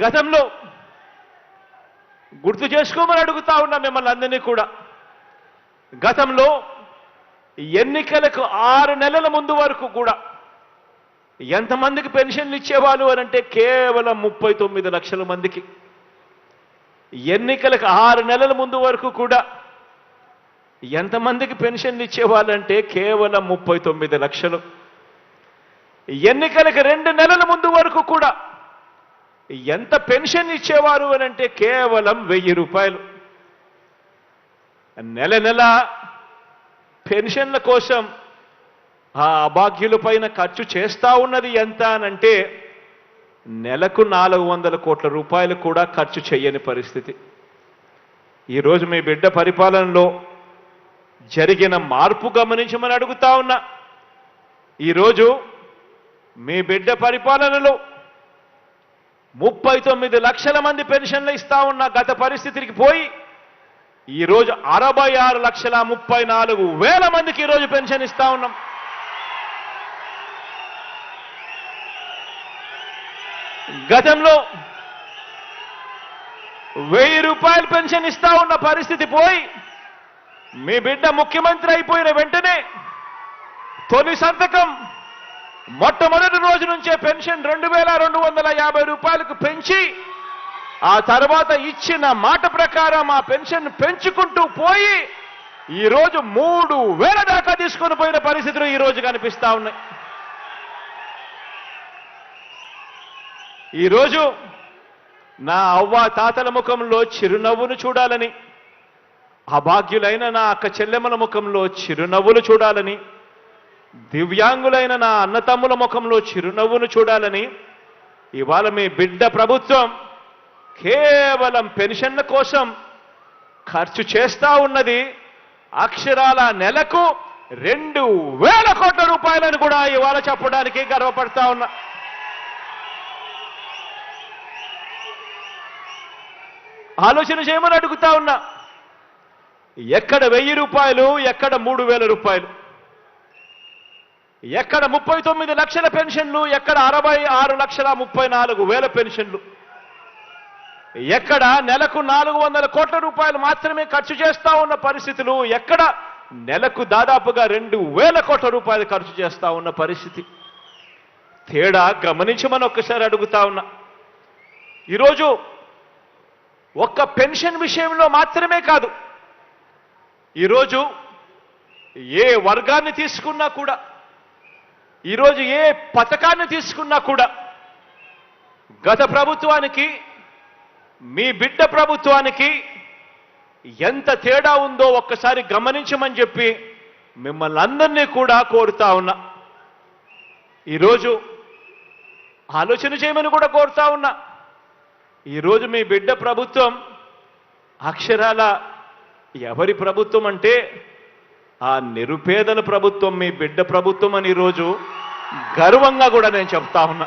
గతంలో గుర్తు చేసుకోమని అడుగుతా ఉన్నా మిమ్మల్ని అందరినీ కూడా. గతంలో ఎన్నికలకు ఆరు నెలల ముందు వరకు కూడా ఎంతమందికి పెన్షన్లు ఇచ్చేవాళ్ళు అని అంటే కేవలం ముప్పై తొమ్మిది లక్షల మందికి. ఎన్నికలకు ఆరు నెలల ముందు వరకు కూడా ఎంతమందికి పెన్షన్లు ఇచ్చేవాళ్ళంటే కేవలం ముప్పై తొమ్మిది లక్షలు. ఎన్నికలకు రెండు నెలల ముందు వరకు కూడా ఎంత పెన్షన్ ఇచ్చేవారు అని అంటే కేవలం వెయ్యి రూపాయలు. నెల నెల పెన్షన్ల కోసం ఆ అభాగ్యుల పైన ఖర్చు చేస్తా ఉన్నది ఎంత అనంటే నెలకు నాలుగు వందల కోట్ల రూపాయలు కూడా ఖర్చు చేయని పరిస్థితి. ఈరోజు మీ బిడ్డ పరిపాలనలో జరిగిన మార్పు గమనించమని అడుగుతా ఉన్నా. ఈరోజు మీ బిడ్డ పరిపాలనలో ముప్పై తొమ్మిది లక్షల మంది పెన్షన్లు ఇస్తా ఉన్న గత పరిస్థితికి పోయి ఈరోజు అరవై ఆరు లక్షల ముప్పై నాలుగు వేల మందికి ఈరోజు పెన్షన్ ఇస్తా ఉన్నాం. గతంలో వెయ్యి రూపాయలు పెన్షన్ ఇస్తా ఉన్న పరిస్థితి పోయి మీ బిడ్డ ముఖ్యమంత్రి అయిపోయిన వెంటనే తొలి సంతకం మొట్టమొదటి రోజు నుంచే పెన్షన్ రెండు వేల రెండు వందల యాభై రూపాయలకు పెంచి ఆ తర్వాత ఇచ్చిన మాట ప్రకారం ఆ పెన్షన్ పెంచుకుంటూ పోయి ఈరోజు మూడు వేల దాకా తీసుకొని పోయిన పరిస్థితులు ఈరోజు కనిపిస్తా ఉన్నాయి. ఈరోజు నా అవ్వ తాతల ముఖంలో చిరునవ్వును చూడాలని అభాగ్యులైన నా అక్క చెల్లెమ్మల ముఖంలో చిరునవ్వులు చూడాలని దివ్యాంగులైన నా అన్నతమ్ముల ముఖంలో చిరునవ్వును చూడాలని ఇవాళ మీ బిడ్డ ప్రభుత్వం కేవలం పెన్షన్ల కోసం ఖర్చు చేస్తా ఉన్నది. అక్షరాల నెలకు రెండు వేల కోట్ల రూపాయలను కూడా ఇవాళ చెప్పడానికి గర్వపడతా ఉన్నా. ఆలోచన చేయమని అడుగుతా ఉన్నా. ఎక్కడ వెయ్యి రూపాయలు ఎక్కడ మూడు వేల రూపాయలు. ఎక్కడ ముప్పై తొమ్మిది లక్షల పెన్షన్లు ఎక్కడ అరవై ఆరు లక్షల ముప్పై నాలుగు వేల పెన్షన్లు. ఎక్కడ నెలకు నాలుగు వందల కోట్ల రూపాయలు మాత్రమే ఖర్చు చేస్తా ఉన్న పరిస్థితులు ఎక్కడ నెలకు దాదాపుగా రెండు వేల కోట్ల రూపాయలు ఖర్చు చేస్తా ఉన్న పరిస్థితి. తేడా గమనించమని ఒక్కసారి అడుగుతా ఉన్నా. ఈరోజు ఒక్క పెన్షన్ విషయంలో మాత్రమే కాదు ఈరోజు ఏ వర్గాన్ని తీసుకున్నా కూడా ఈరోజు ఏ పథకాన్ని తీసుకున్నా కూడా గత ప్రభుత్వానికి మీ బిడ్డ ప్రభుత్వానికి ఎంత తేడా ఉందో ఒక్కసారి గమనించమని చెప్పి మిమ్మల్ని అందరినీ కూడా కోరుతా ఉన్నా. ఈరోజు ఆలోచన చేయమని కూడా కోరుతా ఉన్నా. ఈరోజు మీ బిడ్డ ప్రభుత్వం అక్షరాల ఎవరి ప్రభుత్వం అంటే ఆ నిరుపేదల ప్రభుత్వం మీ బిడ్డ ప్రభుత్వం అని ఈరోజు గర్వంగా కూడా నేను చెప్తా ఉన్నా.